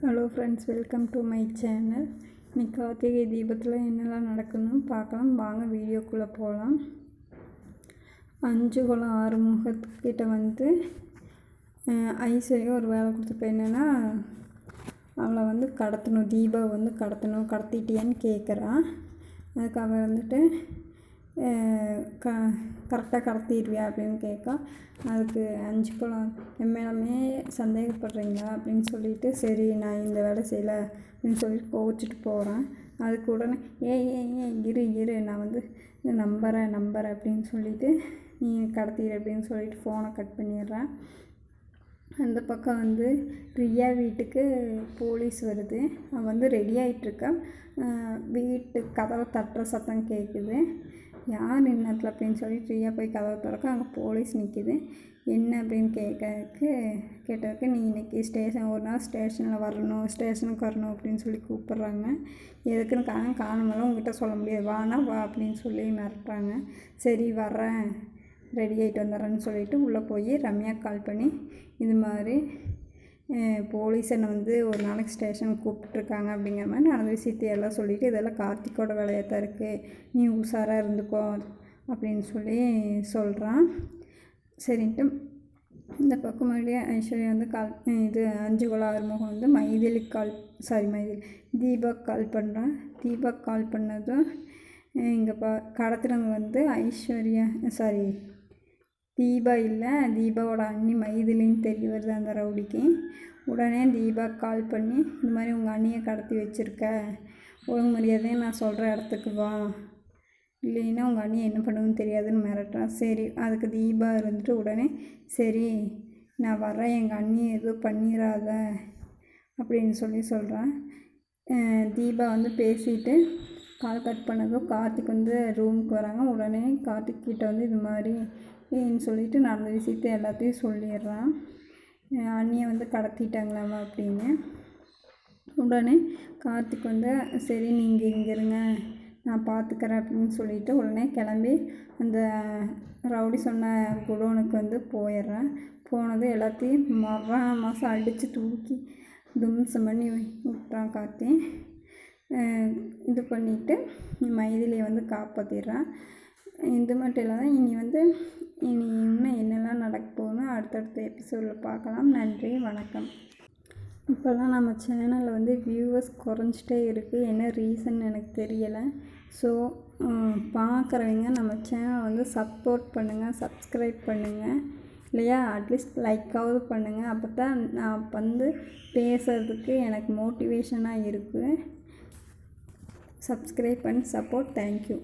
Hello friends welcome to my channel இன்னைக்கு கார்த்திகை தீபத்தில் என்னெல்லாம் நடக்குதுன்னு பார்க்கலாம். வாங்க வீடியோக்குள்ளே போகலாம் அஞ்சு குளம் ஆறு முகத்துக்கிட்ட வந்து ஐஸ்வர்யா ஒரு வேலை கொடுத்துருப்ப என்னென்னா அவளை வந்து கடத்தணும் தீபாவை வந்து கடத்தணும் கடத்திட்டியான்னு கேட்குறான் அதுக்கு அவள் வந்துட்டு க கரெக்டாக கடத்திடுவியா அப்படின்னு கேட்கா. அதுக்கு அஞ்சு குளம் என் மேலுமே சந்தேகப்படுறீங்களா அப்படின்னு சொல்லிட்டு சரி நான் இந்த வேலை செய்யலை அப்படின்னு சொல்லிட்டு கோவிச்சிட்டு போகிறேன் அதுக்கு உடனே ஏய் ஏய் ஏய் இரு இரு நான் வந்து நம்புறேன் நம்புறேன் அப்படின்னு சொல்லிட்டு நீ கடத்திடு அப்படின்னு சொல்லிட்டு ஃபோனை கட் பண்ணிடுறேன் அந்த பக்கம் வந்து ரியா வீட்டுக்கு போலீஸ் வருது. அவன் வந்து ரெடி ஆகிட்டுருக்கா வீட்டு கதவை தட்டுற சத்தம் கேட்குது யார் நின்னத்தில் அப்படின்னு சொல்லி ஃப்ரீயாக போய் கதவை திறக்க அங்கே போலீஸ் நிற்கிது என்ன அப்படின்னு கேட்கறதுக்கு கேட்டதுக்கு நீ இன்னைக்கு ஸ்டேஷன் ஒரு நாள் ஸ்டேஷனில் வரணும் ஸ்டேஷனுக்கு வரணும் அப்படின்னு சொல்லி கூப்பிட்றாங்க. எதுக்குன்னு காரணம் காரணமெல்லாம் உங்ககிட்ட சொல்ல முடியாது. வானா வா அப்படின்னு சொல்லி மிரட்டுறாங்க. சரி வர்றேன். ரெடி ஆகிட்டு வந்துடுறேன்னு சொல்லிட்டு உள்ளே போய் ரம்யா கால் பண்ணி இது மாதிரி போலீஸ் என்னை வந்து ஒரு நாளைக்கு ஸ்டேஷனுக்கு கூப்பிட்ருக்காங்க அப்படிங்கிற மாதிரி நடந்த விஷயத்தை எல்லாம் சொல்லிவிட்டு இதெல்லாம் கார்த்திக்கோட வேலையாக தான் இருக்குது நீ உஷாராக இருந்துக்கோ அப்படின்னு சொல்லி சொல்கிறான் சரின்ட்டு இந்த பக்கம் மறுபடியும் ஐஸ்வர்யா வந்து கால் இது அஞ்சு குல முகம் வந்து மைதிலுக்கு call sorry Maithili Deepak call பண்ணுறான் தீபக் கால் பண்ணதும் இங்கே பா கடத்துறவங்க வந்து ஐஸ்வர்யா சாரி தீபா இல்லை தீபாவோட அண்ணி மைதிலின்னு தெரிய வருது அந்த ரவுடிக்கு. உடனே தீபா கால் பண்ணி இந்த மாதிரி உங்கள் அண்ணியை கடத்தி வச்சுருக்க. ஒழுங்கு மரியாதையை நான் சொல்கிற இடத்துக்கு வா. இல்லைன்னா உங்கள் அண்ணி என்ன பண்ணுன்னு தெரியாதுன்னு மிரட்டுறான் சரி அதுக்கு தீபா இருந்துட்டு உடனே சரி நான் வரேன் எங்கள் அண்ணி எதுவும் பண்ணிடாத அப்படின்னு சொல்லி சொல்கிறேன் தீபா வந்து பேசிட்டு கால் கட் பண்ணதும் கார்த்திக் வந்து ரூமுக்கு வராங்க. உடனே கார்த்திக் கிட்டே வந்து இது மாதிரி ன்னு சொல்லிட்டு நடந்த விஷயத்த எல்லாத்தையும் சொல்லிடுறான். அண்ணியை வந்து கடத்திட்டாங்களாமா அப்படின்னு. உடனே கார்த்திக் வந்து சரி நீங்கள் இங்கே இருங்க. நான் பார்த்துக்கறேன் அப்படின்னு சொல்லிட்டு உடனே கிளம்பி அந்த ரவுடி சொன்ன குடோனுக்கு வந்து போயிடுறேன். போனது எல்லாத்தையும் மர மாதம் அடித்து தூக்கி தும்சம் பண்ணி விட்டான் கார்த்தி இது பண்ணிவிட்டு மைதிலியை வந்து காப்பாற்றிடுறான் இது மட்டும் இல்லாத இனி வந்து இனி இன்னும் என்னெல்லாம் நடக்க போகுதுன்னு அடுத்தடுத்த எபிசோடில் பார்க்கலாம். நன்றி வணக்கம். இப்போல்லாம் நம்ம சேனலில் வந்து வியூவர்ஸ் குறைஞ்சிட்டே இருக்குது என்ன ரீசன் எனக்கு தெரியலை. ஸோ பார்க்குறவங்க நம்ம சேனலை வந்து சப்போர்ட் பண்ணுங்கள் சப்ஸ்கிரைப் பண்ணுங்கள் இல்லையா? அட்லீஸ்ட் லைக்காவது பண்ணுங்கள் அப்போ தான் நான் வந்து பேசுகிறதுக்கு எனக்கு மோட்டிவேஷனாக இருக்குது சப்ஸ்கிரைப் அண்ட் சப்போர்ட் தேங்க்யூ